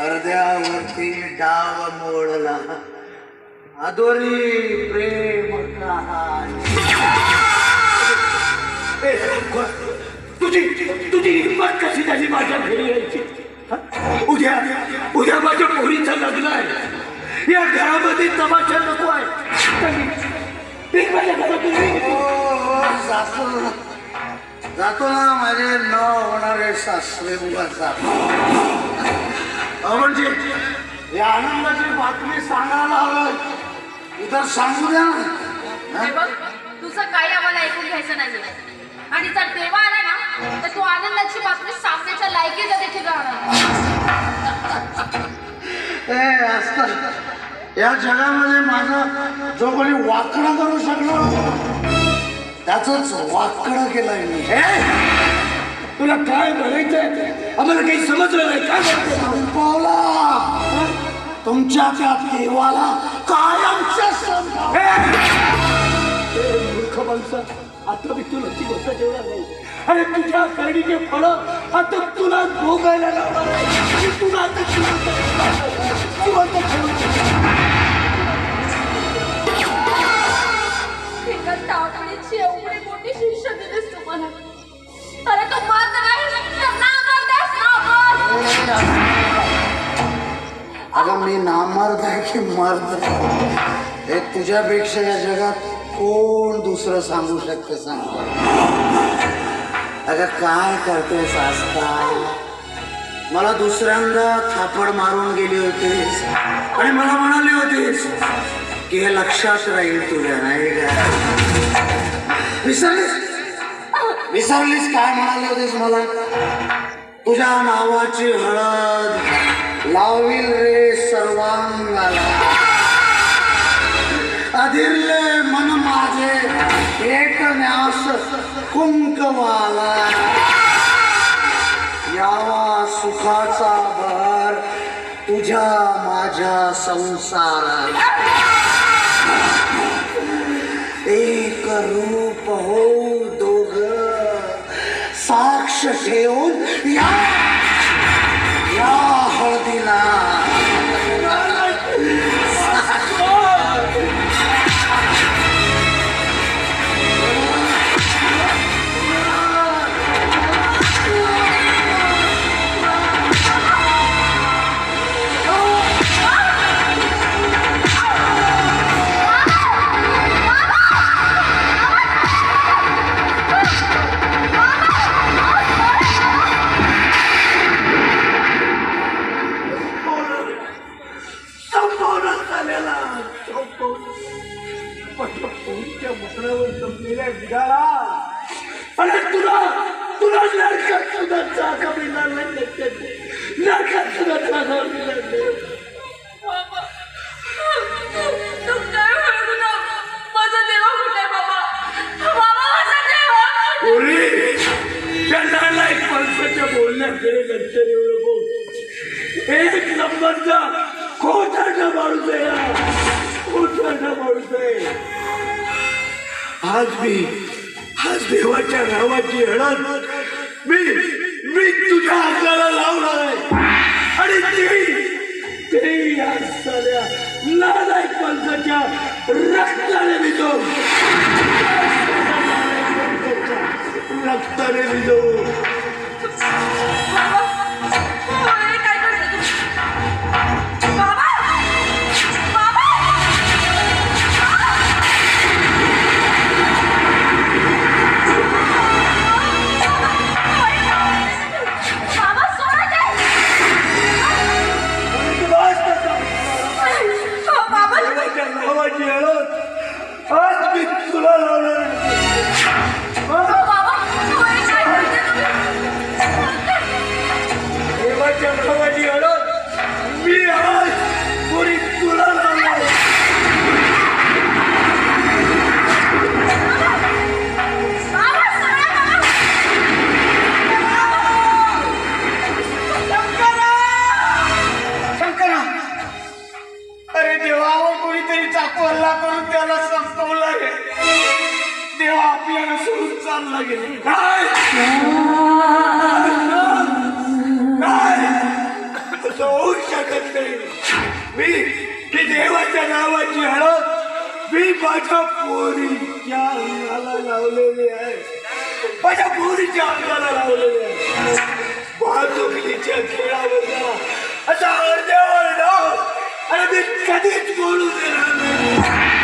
हृदयावरती डाव मोडला. अधोरी प्रेम तुझी तुझी हिंमत कशी झाली माझ्या घरी यायची? उद्या उद्या माझ्या पोरीचं लग्न आहे. या घरामध्ये तमाशा नको आहे. हो, हो, जातो ना. जातो ना माझे न होणारे सासरे बुवा जातो म्हणजे या आनंदाची बातमी सांगायला आलोय इतर सांगू द्या. हे हा? बघ तुझं काही आम्हाला ऐकून घ्यायचं नाही आणि जर देवा आला ना तर तू आनंदाची बातमी सांगण्याच्या लायकीचा देखील राहणार. असतं या जगामध्ये माझं जो कोणी वाकडं करू शकलो त्याच वाकडं केलंय मी. ए, तुला काय म्हणायचंय? आम्हाला काही समजलं नाही. काय संपवला तुमच्या त्या देवाला कायमच्या संपवलं. मूर्ख माणसा आता मी तुला ती गोष्ट ठेवणार नाही. अरे तुझ्या करडीचे फळ आता तुला भोगायला लावणार मी नामर्द आहे की मर्द हे तुझ्यापेक्षा या जगात कोण दुसरं सांगू शकते सांग? अगं काय करतेस सासता मला दुसऱ्यांदा थापड मारून गेली होतीस. आणि मला म्हणाली होतीस की हे लक्षात राहील तुझ्या नाही का? विसरलीस? विसरलीस काय म्हणाले होतीस मला? तुझ्या नावाची हळद. लावील रे सर्वांगाला अधिरले मन माझे एक न्यास कुंकवाला. यावा सुखाचा भर तुझ्या माझ्या संसारात एक रूप हो दोघ साक्ष ठेवून या या संपवून माझ्या पोरीच्या मुखड्यावर जमलेल्या विडाला. आणि तुला तुला नरकात सुद्धा चाका मिळणार नाही. नरकात सुद्धा चाका मिळणार नाही. बाबा तू काय म्हणतो ना माझा देवा कुठे बाबा? बाबा माझा देवा कुठे? पोरी त्या नालायक माणसाच्या बोलण्याकडे लक्ष देऊ नको एक नंबरचा ना माणूस आहे हा. माणूस आहे. आज मी आज देवाच्या नावाची हळद मी मी तुझ्या हाताला लावणार आहे. आणि ते ते या साल्या नालायक माणसाच्या रक्ताने भिजो रक्ताने भिजो देवावर कोणीतरी चाकू हल्ला करून त्याला संपवलं रे देवा आपल्याला सोडून चालला गेले. काय? काय? असं होऊ शकत नाही. मी की देवाच्या नावाची हळद मी माझ्या पोरीच्या अंगाला लावलेली आहे. माझ्या पोरीच्या अंगाला लावलेली आहे. वाहतुकीच्या खेळावर जा असा अर्ध्यावर डाव आणि मी कधीच बोलू देणार नाही